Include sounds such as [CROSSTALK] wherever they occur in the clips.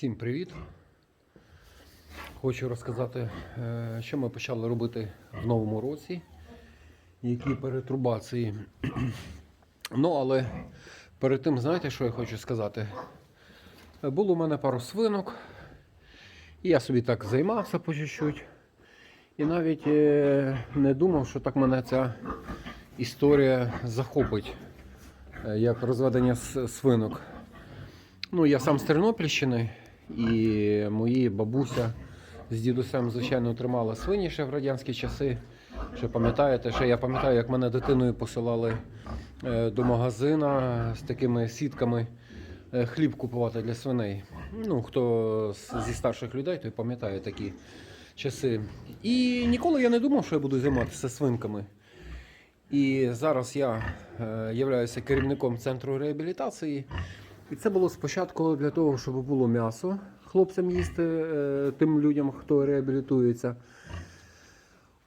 Всім привіт! Хочу розказати, е, що ми почали робити в новому році, які перетрубації. Ну, але перед тим, знаєте, що я хочу сказати? Було у мене пару свинок, і я собі так займався по чуть-чуть. І навіть е, не думав, що так мене ця історія захопить, е, як розведення свинок. Ну, я сам з Тернопільщини, і мої бабуся з дідусем, звичайно, тримала свині ще в радянські часи. Ще пам'ятаєте, ще я пам'ятаю, як мене дитиною посилали е, до магазина з такими сітками е, хліб купувати для свиней. Ну, хто зі старших людей, той пам'ятає такі часи. І ніколи я не думав, що я буду займатися свинками. І зараз я е, являюся керівником центру реабілітації. І це було спочатку для того, щоб було м'ясо хлопцям їсти, е, тим людям, хто реабілітується.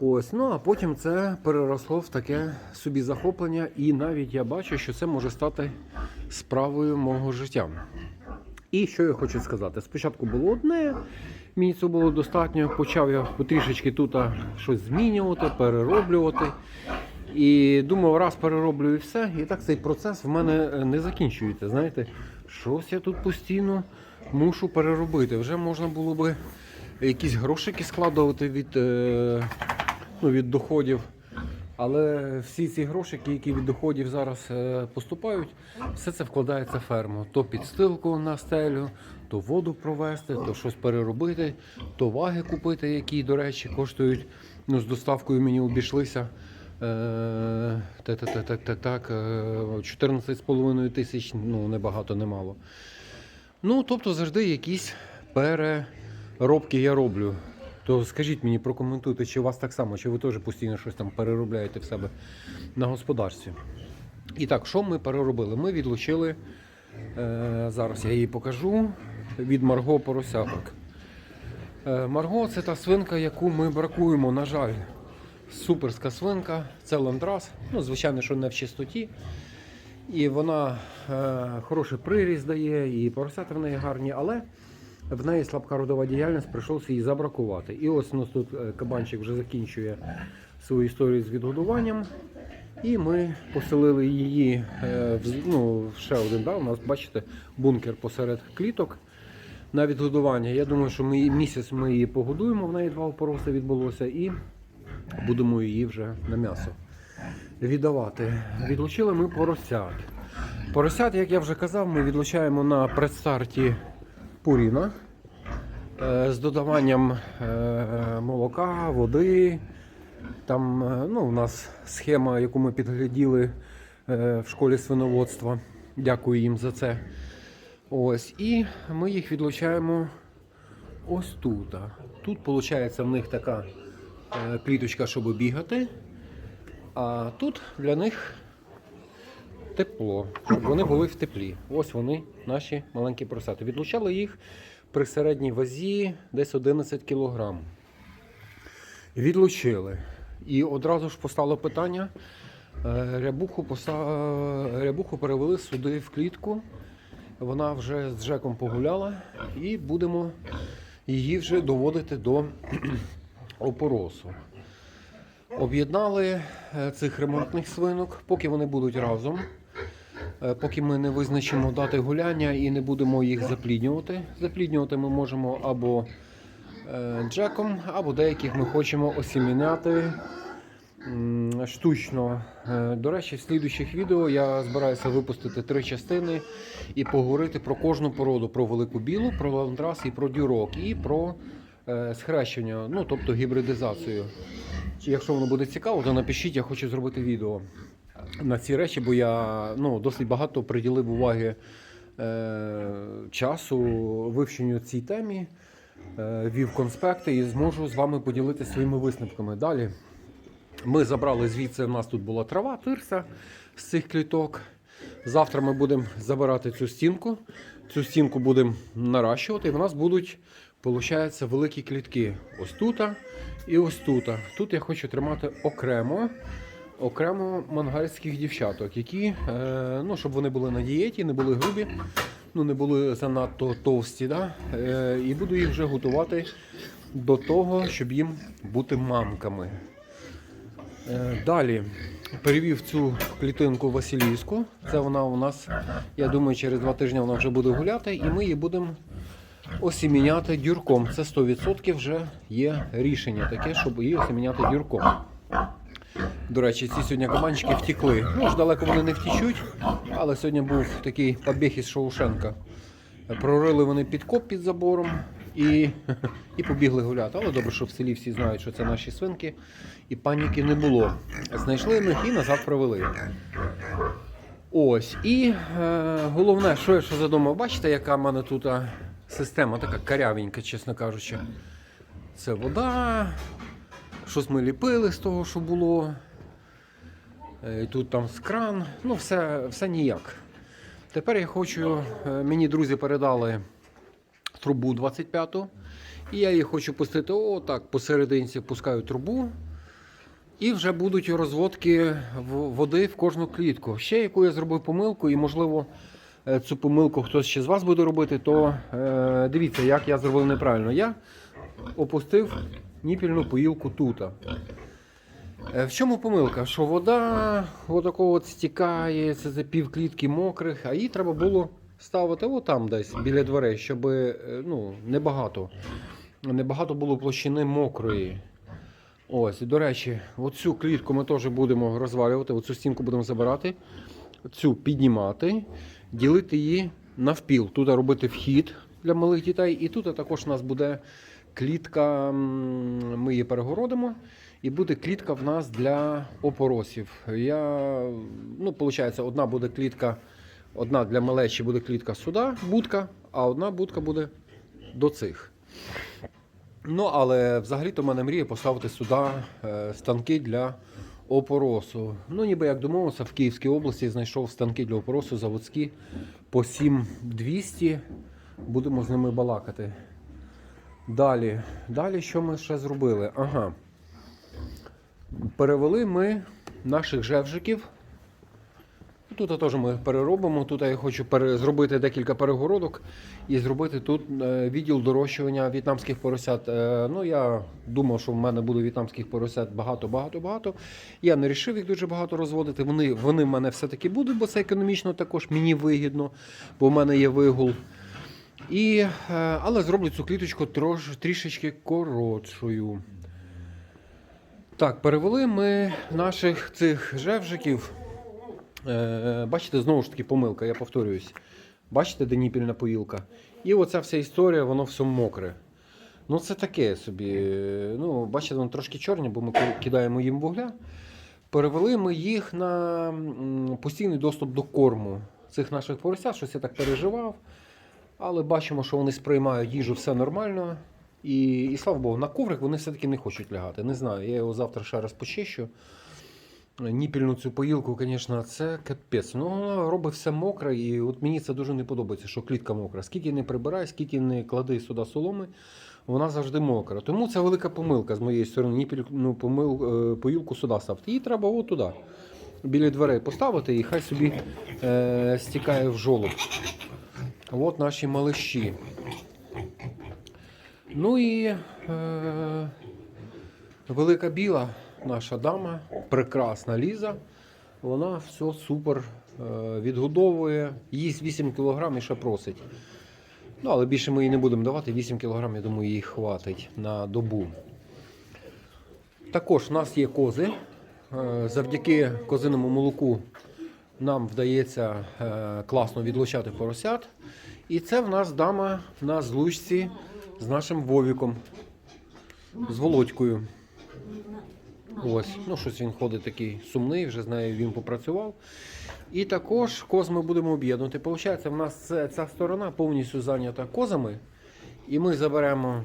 Ось, ну а потім це переросло в таке собі захоплення, і навіть я бачу, що це може стати справою мого життя. І що я хочу сказати? Спочатку було одне, мені це було достатньо. Почав я потрішечки тут щось змінювати, перероблювати. І думав, раз перероблю і все. І так цей процес в мене е, не закінчується. Знаєте, щось я тут постійно мушу переробити. Вже можна було би якісь грошики складувати від, е, ну, від доходів. Але всі ці грошики, які від доходів зараз е, поступають, все це вкладається в ферму. То підстилку на стелю, то воду провести, то щось переробити, то ваги купити, які, до речі, коштують ну, з доставкою мені обійшлися. Е, Так, так, так, так, так, 14,5 тисяч, ну небагато, немало. Ну, тобто завжди якісь переробки я роблю. То скажіть мені, прокоментуйте, чи у вас так само, чи ви теж постійно щось там переробляєте в себе на господарстві. І так, що ми переробили? Ми відлучили, е, зараз я її покажу, від Марго поросяток. Е, Марго це та свинка, яку ми бракуємо, на жаль. Суперська свинка, це ландрас. Ну, звичайно, що не в чистоті. І вона е, хороший приріст дає, і поросята в неї гарні, але в неї слабка родова діяльність, прийшлося її забракувати. І ось у нас тут е, кабанчик вже закінчує свою історію з відгодуванням. І ми поселили її е, в, ну, ще один, да, у нас, бачите, бункер посеред кліток на відгодування. Я думаю, що ми місяць ми її погодуємо, в неї два опороси відбулося, і будемо її вже на м'ясо віддавати. Відлучили ми поросят. Поросят, як я вже казав, ми відлучаємо на предстарті пуріна е, з додаванням е, молока, води. Там е, ну, у нас схема, яку ми підгляділи в школі свиноводства. Дякую їм за це. Ось, і ми їх відлучаємо ось тут. Тут, виходить, в них така кліточка, щоб бігати. А тут для них тепло, щоб вони були в теплі. Ось вони, наші маленькі поросята. Відлучали їх при середній вазі десь 11 кг. Відлучили. І одразу ж постало питання. е, Рябуху, поса... Рябуху перевели сюди в клітку. Вона вже з Жеком погуляла, і будемо її вже доводити до опоросу. Об'єднали е, цих ремонтних свинок, поки вони будуть разом. Е, Поки ми не визначимо дати гуляння і не будемо їх запліднювати. Запліднювати ми можемо або е, джеком, або деяких ми хочемо осіміняти штучно. До речі, в слідуючих відео я збираюся випустити три частини і поговорити про кожну породу: про велику білу, про ландрас і про дюрок, і про схрещення, ну тобто гібридизацію. Якщо воно буде цікаво, то напишіть, я хочу зробити відео на ці речі, бо я ну, досить багато приділив уваги е, часу вивченню цій темі, е, вів конспекти і зможу з вами поділитися своїми висновками. Далі ми забрали звідси, у нас тут була трава, тирса з цих кліток. Завтра ми будемо забирати цю стінку. Цю стінку будемо наращувати, і в нас будуть, виходить, великі клітки. Ось тут і ось тут. Тут я хочу тримати окремо, окремо мангальських дівчаток, які, е, ну, щоб вони були на дієті, не були грубі. ну, не були занадто товсті. Да? Е, і буду їх вже готувати до того, щоб їм бути мамками. Е, Далі перевів цю клітинку Василійську. Це вона у нас, я думаю, через два тижні вона вже буде гуляти, і ми її будемо осіміняти дюрком. Це 100% вже є рішення таке, щоб її осіміняти дюрком. До речі, ці сьогодні кабанчики втікли. Ну ж далеко вони не втічуть, але сьогодні був такий побіг із Шоушенка. Прорили вони підкоп під забором і, і побігли гуляти. Але добре, що в селі всі знають, що це наші свинки, і паніки не було. Знайшли їх і назад привели. Ось. І е, головне, що я ще задумав, бачите, яка в мене тут система така карявенька, чесно кажучи. Це вода. Щось ми ліпили з того, що було. Е, І тут там з кран. Ну, все, все ніяк. Тепер я хочу. е, Мені друзі передали трубу 25-ту. І я її хочу пустити отак посерединці пускаю трубу. І вже будуть розводки води в кожну клітку. Ще яку я зробив помилку, і можливо цю помилку хтось ще з вас буде робити, то е, дивіться, як я зробив неправильно. Я опустив ніпільну поїлку тут. Е, В чому помилка? Що вода отако от стікає, це за пів клітки мокрих, а її треба було ставити отам десь біля дверей, щоб е, ну, небагато, небагато було площини мокрої. Ось, до речі, оцю клітку ми теж будемо розвалювати, оцю стінку будемо забирати, цю піднімати, ділити її навпіл. Тут робити вхід для малих дітей, і тут також у нас буде клітка, ми її перегородимо, і буде клітка в нас для опоросів. Я, ну, виходить, одна буде клітка, одна для малечі буде клітка сюди, будка, а одна будка буде до цих. Ну, але взагалі-то в мене мрія поставити сюди е, станки для опоросу. Ну, ніби як домовився, в Київській області знайшов станки для опоросу заводські по 7200. Будемо з ними балакати. Далі, далі що ми ще зробили? Ага. Перевели ми наших жевжиків. Тут теж ми переробимо. Тут я хочу зробити декілька перегородок і зробити тут е, відділ дорощування в'єтнамських поросят. Е, Ну, я думав, що в мене буде в'єтнамських поросят багато-багато-багато. Я не вирішив їх дуже багато розводити. Вони, вони в мене все-таки будуть, бо це економічно також мені вигідно, бо в мене є вигул. І, е, але зроблю цю кліточку трош, трішечки коротшою. Так, перевели ми наших цих жевжиків. Е, бачите, знову ж таки помилка, я повторююсь. Бачите, де ніпільна поїлка? І оця вся історія, воно все мокре. Ну, це таке собі. Ну, бачите, воно трошки чорні, бо ми кидаємо їм вугля. Перевели ми їх на постійний доступ до корму цих наших поросят. Щось я так переживав. Але бачимо, що вони сприймають їжу, все нормально. І, і слава Богу, на коврик вони все-таки не хочуть лягати. Не знаю, я його завтра ще раз почищу. Ніпільну цю поїлку, звісно, це капець. Ну, вона робить все мокре, і от мені це дуже не подобається, що клітка мокра. Скільки не прибирай, скільки не клади сюди соломи, вона завжди мокра. Тому це велика помилка з моєї сторони. Ніпільну помил, е, поїлку сюди ставити. Її треба от туди, біля дверей поставити, і хай собі е, стікає в жолоб. От наші малиші. Ну і е, велика біла наша дама, прекрасна Ліза. Вона все супер е, відгодовує, їсть 8 кг і ще просить. Ну, але більше ми їй не будемо давати. 8 кг, я думаю, їй хватить на добу. Також в нас є кози. Е, Завдяки козиному молоку нам вдається е, класно відлучати поросят. І це в нас дама на злучці з нашим Вовіком, з Володькою. Ось, ну щось він ходить такий сумний, вже з нею він попрацював. І також коз ми будемо об'єднувати. Получається, в нас ця сторона повністю зайнята козами. І ми заберемо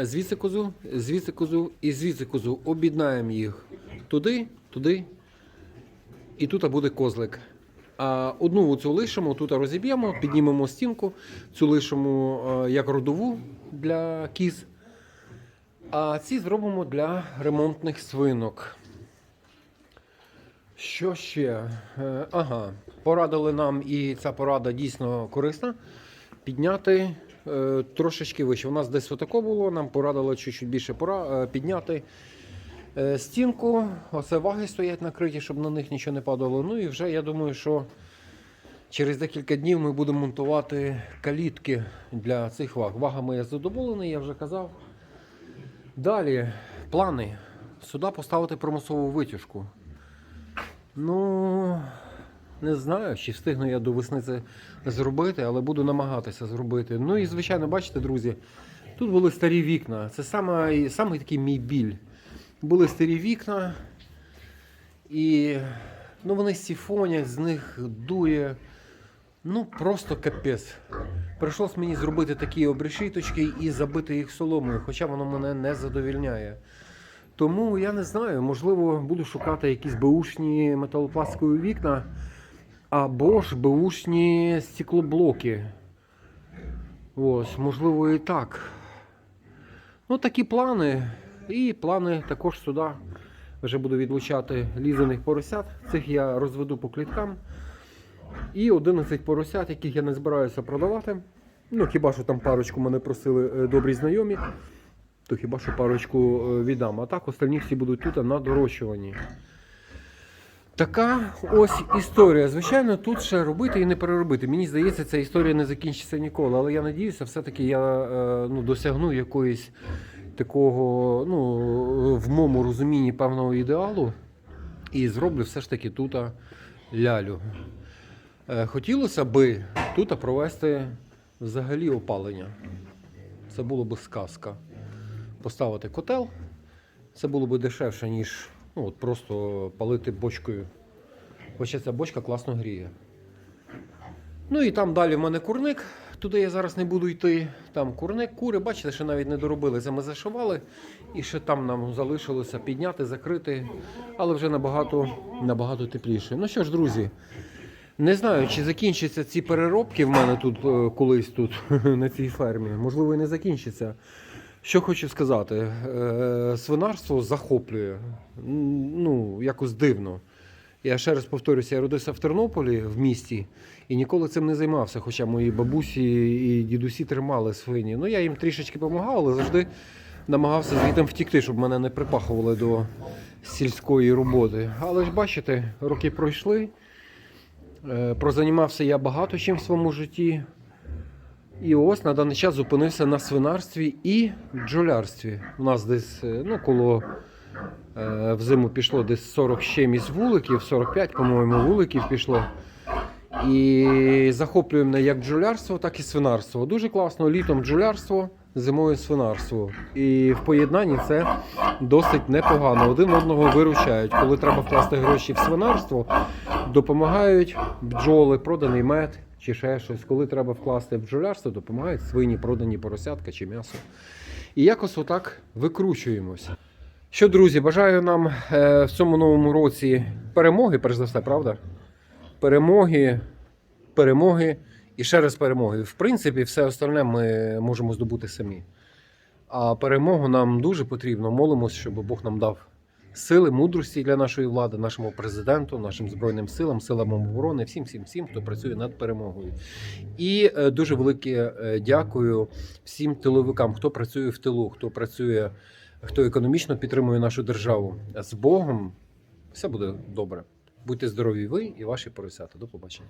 звідси козу, звідси козу і звідси козу. Об'єднаємо їх туди, туди. І тут буде козлик. А одну оцю лишимо, тут розіб'ємо, піднімемо стінку, цю лишимо е, як родову для кіз. А ці зробимо для ремонтних свинок. Що ще? Е, Ага, порадили нам, і ця порада дійсно корисна. Підняти е, трошечки вище. У нас десь отако було, нам порадили чуть-чуть більше е, підняти стінку. Оце ваги стоять накриті, щоб на них нічого не падало. Ну і вже я думаю, що через декілька днів ми будемо монтувати калітки для цих ваг. Вагами я задоволений, я вже казав. Далі, плани. Сюди поставити промислову витяжку. Ну, не знаю, чи встигну я до весни це зробити, але буду намагатися зробити. Ну і звичайно, бачите, друзі, тут були старі вікна. Це саме, саме такий мій біль. Були старі вікна, і ну, вони сіфонять, з них дує. Ну, просто капець. Прийшлось мені зробити такі обрешіточки і забити їх соломою, хоча воно мене не задовільняє. Тому я не знаю, можливо, буду шукати якісь беушні металопластикові вікна або ж беушні стеклоблоки. Ось, можливо, і так. Ну, такі плани. І плани також сюди. Вже буду відлучати лізаних поросят. Цих я розведу по кліткам. І 11 поросят, яких я не збираюся продавати. Ну, хіба що там парочку мене просили е, добрі знайомі то хіба що парочку е, віддам. А так остальні всі будуть тут на дорощуванні. Така ось історія. Звичайно, тут ще робити і не переробити. Мені здається, ця історія не закінчиться ніколи. Але я надіюся, все-таки я е, ну, досягну якоїсь такого, ну, в моєму розумінні певного ідеалу і зроблю все ж таки тут лялю. Е, Хотілося би тут провести взагалі опалення. Це було б сказка поставити котел. Це було б дешевше, ніж ну, от просто палити бочкою. Хоча ця бочка класно гріє. Ну і там далі в мене курник. Туди я зараз не буду йти. Там курник, кури, бачите, ще навіть не доробили. Це ми зашивали. І ще там нам залишилося підняти, закрити, але вже набагато, набагато тепліше. Ну що ж, друзі, не знаю, чи закінчаться ці переробки в мене тут е, колись тут, [LAUGHS] на цій фермі. Можливо, і не закінчиться. Що хочу сказати, е, свинарство захоплює. Ну, якось дивно. Я ще раз повторюся, я родився в Тернополі в місті і ніколи цим не займався. Хоча мої бабусі і дідусі тримали свині. Ну, я їм трішечки допомагав, але завжди намагався звідти втікти, щоб мене не припахували до сільської роботи. Але ж бачите, роки пройшли. Е, Прозанімався я багато чим в своєму житті. І ось на даний час зупинився на свинарстві і бджолярстві. У нас десь е, ну, коло е, в зиму пішло десь 40 з чимось вуликів, 45, по-моєму, вуликів пішло. І захоплює мене як бджолярство, так і свинарство. Дуже класно літом бджолярство, зимою свинарство. І в поєднанні це досить непогано. Один одного виручають. Коли треба вкласти гроші в свинарство, допомагають бджоли, проданий мед чи ще щось. Коли треба вкласти в бджолярство, допомагають свині, продані поросятка чи м'ясо. І якось отак викручуємось. Що, друзі, бажаю нам е, в цьому новому році перемоги, перш за все, правда? Перемоги, перемоги і ще раз перемоги. В принципі, все остальне ми можемо здобути самі. А перемогу нам дуже потрібно. Молимось, щоб Бог нам дав сили, мудрості для нашої влади, нашому президенту, нашим збройним силам, силам оборони, всім, всім, всім, хто працює над перемогою. І е, дуже велике е, дякую всім тиловикам, хто працює в тилу, хто працює, хто економічно підтримує нашу державу. З Богом все буде добре. Будьте здорові, ви і ваші поросята. До побачення.